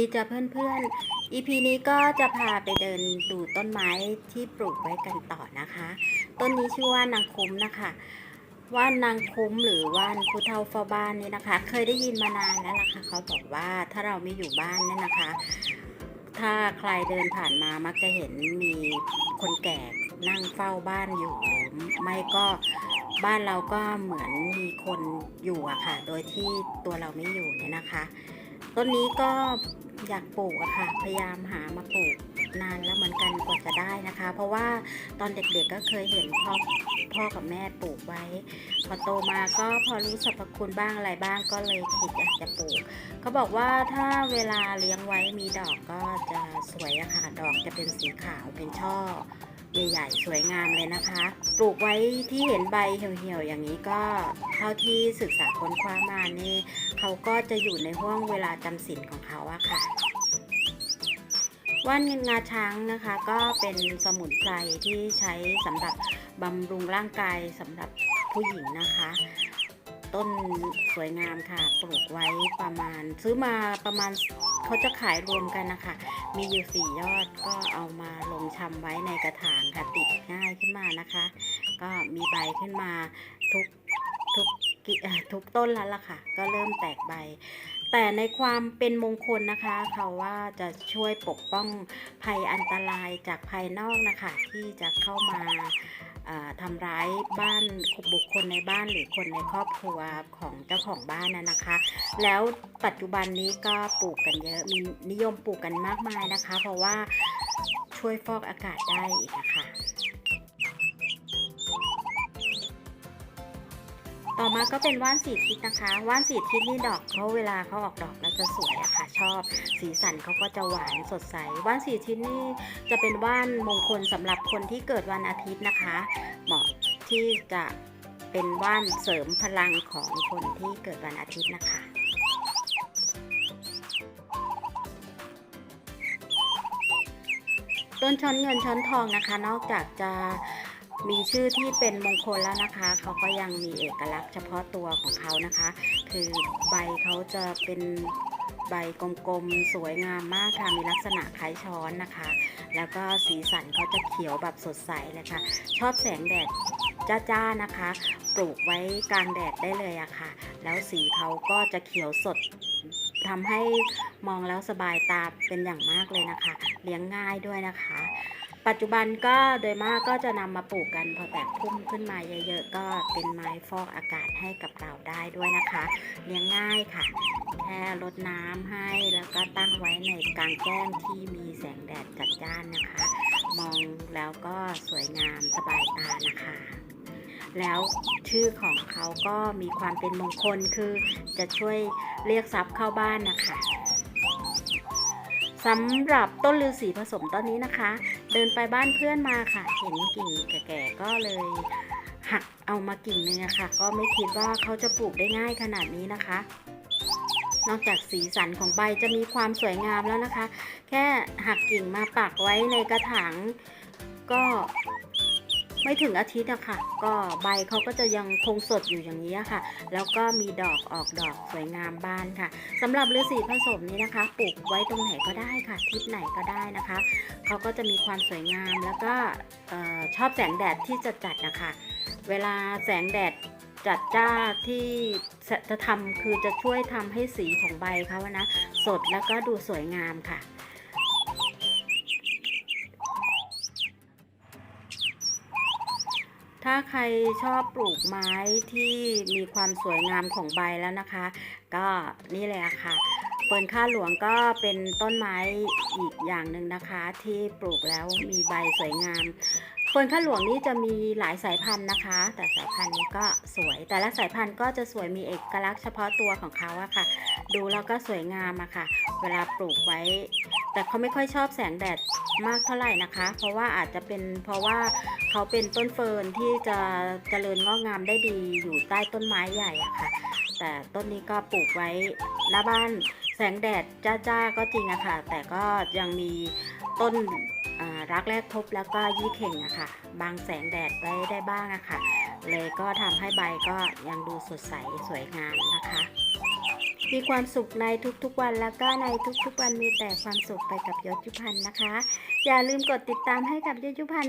ดีจ้ะเพื่อนๆ EP นี้ก็จะพาไปเดินดูต้นไม้ที่ปลูกไว้กันต่อนะคะ ต้นนี้ชื่อว่านางคุ้มนะคะ ว่านางคุ้มหรือว่านผู้เฒ่าเฝ้าบ้านนี่นะคะ เคยได้ยินมานานแล้วล่ะค่ะเขาบอกว่าถ้าเราไม่อยู่บ้านเนี่ยนะคะ ถ้าใครเดินผ่านมามักจะเห็นมีคนแก่นั่งเฝ้าบ้านอยู่หรือไม่ก็บ้านเราก็เหมือนมีคนอยู่อะค่ะ โดยที่ตัวเราไม่อยู่เนี่ยนะคะ ต้นนี้ก็ อยากปลูกอะค่ะ พยายามหามาปลูกนานแล้วเหมือนกันกว่าจะได้นะคะ เพราะว่าตอนเด็กๆก็เคยเห็นพ่อพ่อกับแม่ปลูกไว้ พอโตมาก็พอรู้สรรพคุณบ้างอะไรบ้างก็เลยคิดอยากจะปลูกเขาบอกว่าถ้าเวลาเลี้ยงไว้มีดอกก็จะสวยอะค่ะ ดอกจะเป็นสีขาวเป็นช่อ ใหญ่ๆ สวยงามเลยนะคะ ปลูกไว้ที่เห็นใบเหี่ยวๆ อย่างนี้ก็เท่าที่ศึกษาค้นคว้ามานี่เขาก็จะอยู่ในห่วงเวลาจำศีลของเขาอะค่ะว่านงาช้างนะคะก็เป็นสมุนไพรที่ใช้สำหรับบำรุงร่างกายสำหรับผู้หญิงนะคะ ต้นสวยงามค่ะปลูกไว้ประมาณ ซื้อมาประมาณเขาจะขายรวมกันนะคะ มีอยู่สี่ยอดก็เอามาลงชำไว้ในกระถางค่ะติดง่ายขึ้นมานะคะ ก็มีใบขึ้นมาทุกทุกทุกต้นแล้วล่ะค่ะ ก็เริ่มแตกใบ แต่ในความเป็นมงคลนะคะ เขาว่าจะช่วยปกป้องภัยอันตรายจากภายนอกนะคะ ที่จะเข้ามา ทำร้ายบ้านบุคคลในบ้านหรือคนในครอบครัวของเจ้าของบ้านนะนะคะ แล้วปัจจุบันนี้ก็ปลูกกันเยอะมีนิยมปลูกกันมากมายนะคะ เพราะว่าช่วยฟอกอากาศได้อีกนะคะ ต่อมาก็เป็นว่านสีทิศนะคะ ว่านสีทิศนี่ดอกเขาเวลาเขาออกดอกแล้วจะสวยอะค่ะ ชอบ สีสันเขาก็จะหวานสดใส ว่านสีทิศนี่จะเป็นว่านมงคลสำหรับคนที่เกิดวันอาทิตย์นะคะ เหมาะที่จะเป็นว่านเสริมพลังของคนที่เกิดวันอาทิตย์นะคะต้นช้อนเงินช้อนทองนะคะ นอกจากจะ มีชื่อที่เป็นมงคลแล้วนะคะ เขาก็ยังมีเอกลักษณ์เฉพาะตัวของเขานะคะ คือใบเขาจะเป็นใบกลมๆ สวยงามมากค่ะ มีลักษณะคล้ายช้อนนะคะ แล้วก็สีสันเขาจะเขียวแบบสดใสเลยค่ะ ชอบแสงแดดจ้าๆนะคะ ปลูกไว้กลางแดดได้เลยอะค่ะ แล้วสีเขาก็จะเขียวสดทำให้มองแล้วสบายตาเป็นอย่างมากเลยนะคะ เลี้ยงง่ายด้วยนะคะ ปัจจุบันก็โดยมากก็จะนำมาปลูกกันพอแตกพุ่มขึ้นมาเยอะๆ ก็เป็นไม้ฟอกอากาศให้กับเราได้ด้วยนะคะเลี้ยงง่ายค่ะ แค่รดน้ำให้แล้วก็ตั้งไว้ในกลางแจ้งที่มีแสงแดดจัดจ้านนะคะ มองแล้วก็สวยงามสบายตานะคะแล้วชื่อของเขาก็มีความเป็นมงคลคือจะช่วยเรียกทรัพย์เข้าบ้านนะคะ สำหรับต้นลือสีผสมต้นนี้นะคะ เดินไปบ้านเพื่อนมาค่ะ เห็นกิ่งแก่ๆก็เลยหักเอามากิ่งนึงอะค่ะ ก็ไม่คิดว่าเขาจะปลูกได้ง่ายขนาดนี้นะคะ นอกจากสีสันของใบจะมีความสวยงามแล้วนะคะ แค่หักกิ่งมาปักไว้ในกระถางก็ ไม่ถึงอาทิตย์อะค่ะ ก็ใบเขาก็จะยังคงสดอยู่อย่างนี้ค่ะ แล้วก็มีดอกออกดอกสวยงามบานค่ะสำหรับฤาษีผสมนี้นะคะ ปลูกไว้ตรงไหนก็ได้ค่ะ ทิศไหนก็ได้นะคะ เขาก็จะมีความสวยงามแล้วก็ชอบแสงแดดที่จัดจัดนะคะ เวลาแสงแดดจัดจ้าที่จะทำคือจะช่วยทำให้สีของใบเขานะ สดแล้วก็ดูสวยงามค่ะ ถ้าใครชอบปลูกไม้ที่มีความสวยงามของใบแล้วนะคะ ก็นี่เลยค่ะเฟิร์นข้าหลวงก็เป็นต้นไม้อีกอย่างหนึ่งนะคะ ที่ปลูกแล้วมีใบสวยงามเฟิร์นข้าหลวงนี่จะมีหลายสายพันธุ์นะคะ แต่สายพันธุ์นี้ก็สวย แต่ละสายพันธุ์ก็จะสวยมีเอกลักษณ์เฉพาะตัวของเขาอะค่ะ ดูแล้วก็สวยงามอะค่ะ เวลาปลูกไว้ แต่เขาไม่ค่อยชอบแสงแดดมากเท่าไหร่นะคะ เพราะว่าอาจจะเป็นเพราะว่าเขาเป็นต้นเฟิร์นที่จะเจริญงอกงามได้ดีอยู่ใต้ต้นไม้ใหญ่อะค่ะ แต่ต้นนี้ก็ปลูกไว้หน้าบ้าน แสงแดดจ้าๆก็จริงอะค่ะ แต่ก็ยังมีต้นรักแรกพบแล้วก็ยี่เข่งอะค่ะบังแสงแดดไว้ได้บ้างอะค่ะ เลยก็ทำให้ใบก็ยังดูสดใสสวยงามนะคะ มีความสุขในทุกๆวันแล้วก็ในทุกๆวันมีแต่ความสุขไปกับยศยุพันธ์นะคะ อย่าลืมกดติดตามให้กับยศยุพันธ์